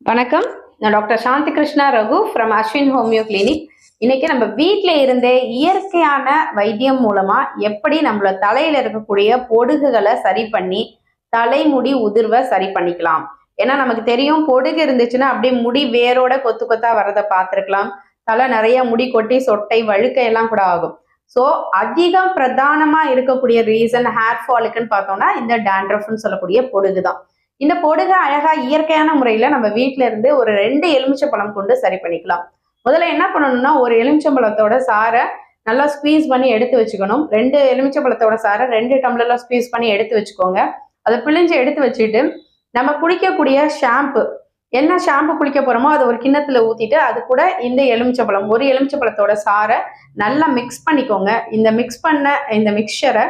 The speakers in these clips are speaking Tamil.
வணக்கம். நான் doctor Shanthi Krishna Raghu from Aswin homeo clinic. இன்னைக்கு நம்ம வீட்டில் இருந்தே இயற்கையான வைத்தியம் மூலமா எப்படி நம்மள தலையில இருக்கக்கூடிய பொடுகுகளை சரி பண்ணி தலைமுடி உதிர்வை சரி பண்ணிக்கலாம். ஏன்னா நமக்கு தெரியும் பொடுகு இருந்துச்சுன்னா அப்படியே முடி வேரோட கொத்து கொத்தா வரதை பார்த்துருக்கலாம். தலை நிறைய முடி கொட்டி சொட்டை வழுக்கை எல்லாம் கூட ஆகும். ஸோ அதிகம் பிரதானமா இருக்கக்கூடிய ரீசன் ஹேர் ஃபாலுக்குன்னு பார்த்தோம்னா இந்த டேண்ட்ரஃப்னு சொல்லக்கூடிய பொடுகு தான் இந்த பொடுகை அழகா இயற்கையான முறையில நம்ம வீட்ல இருந்து ஒரு ரெண்டு எலுமிச்சம்பழம் கொண்டு சரி பண்ணிக்கலாம். முதல்ல என்ன பண்ணணும்னா ஒரு எலுமிச்சம்பழத்தோட சாரை நல்லா ஸ்குவீஸ் பண்ணி எடுத்து வச்சுக்கணும். ரெண்டு எலுமிச்சம்பழத்தோட சாரை ரெண்டு டம்ளர்ல ஸ்குவீஸ் பண்ணி எடுத்து வச்சுக்கோங்க. அதை பிழிஞ்சு எடுத்து வச்சுட்டு நம்ம குளிக்கக்கூடிய ஷாம்பு என்ன ஷாம்பு குளிக்க போறோமோ அதை ஒரு கிண்ணத்துல ஊத்திட்டு அது கூட இந்த எலுமிச்சம்பழம் ஒரு எலுமிச்சம்பழத்தோட சாரை நல்லா மிக்ஸ் பண்ணிக்கோங்க. இந்த மிக்ஸ் பண்ண இந்த மிக்சரை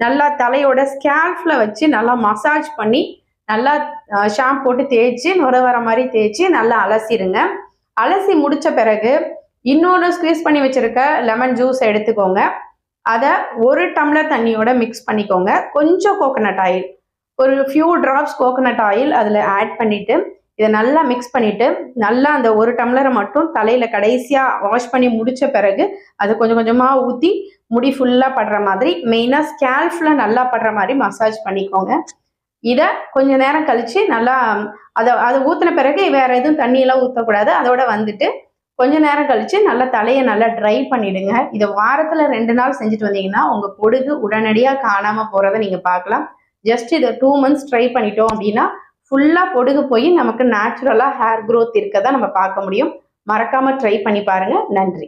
நல்லா தலையோட ஸ்கேல்ஃப்ல வச்சு நல்லா மசாஜ் பண்ணி நல்லா ஷாம்பு போட்டு தேய்ச்சி நுர வர மாதிரி தேய்ச்சி நல்லா அலசிடுங்க அலசி முடித்த பிறகு இன்னொரு ஸ்க்வீஸ் பண்ணி வச்சுருக்க லெமன் ஜூஸ் எடுத்துக்கோங்க. அதை ஒரு டம்ளர் தண்ணியோட மிக்ஸ் பண்ணிக்கோங்க. கொஞ்சம் கோகோனட் ஆயில் ஒரு ஃபியூ ட்ராப்ஸ் கோகோனட் ஆயில் அதில் ஆட் பண்ணிவிட்டு இதை நல்லா மிக்ஸ் பண்ணிவிட்டு நல்லா அந்த ஒரு டம்ளரை மட்டும் தலையில் கடைசியாக வாஷ் பண்ணி முடிச்ச பிறகு அது கொஞ்சம் கொஞ்சமாக ஊற்றி முடி ஃபுல்லாக படுற மாதிரி மெயினாக ஸ்கேல்ஃபில் நல்லா படுற மாதிரி மசாஜ் பண்ணிக்கோங்க. இதை கொஞ்ச நேரம் கழிச்சு நல்லா அதை அதை ஊற்றின பிறகு வேற எதுவும் தண்ணியெல்லாம் ஊற்றக்கூடாது அதோட வந்துட்டு கொஞ்ச நேரம் கழிச்சு நல்லா தலையை நல்லா ட்ரை பண்ணிடுங்க. இதை வாரத்துல ரெண்டு நாள் செஞ்சுட்டு வந்தீங்கன்னா உங்க பொடுகு உடனடியாக காணாம போகிறத நீங்க பார்க்கலாம். ஜஸ்ட் இதை டூ மந்த்ஸ் ட்ரை பண்ணிட்டோம் அப்படின்னா ஃபுல்லா பொடுகு போய் நமக்கு நேச்சுரலா ஹேர் க்ரோத் இருக்கதான் நம்ம பார்க்க முடியும். மறக்காம ட்ரை பண்ணி பாருங்க. நன்றி.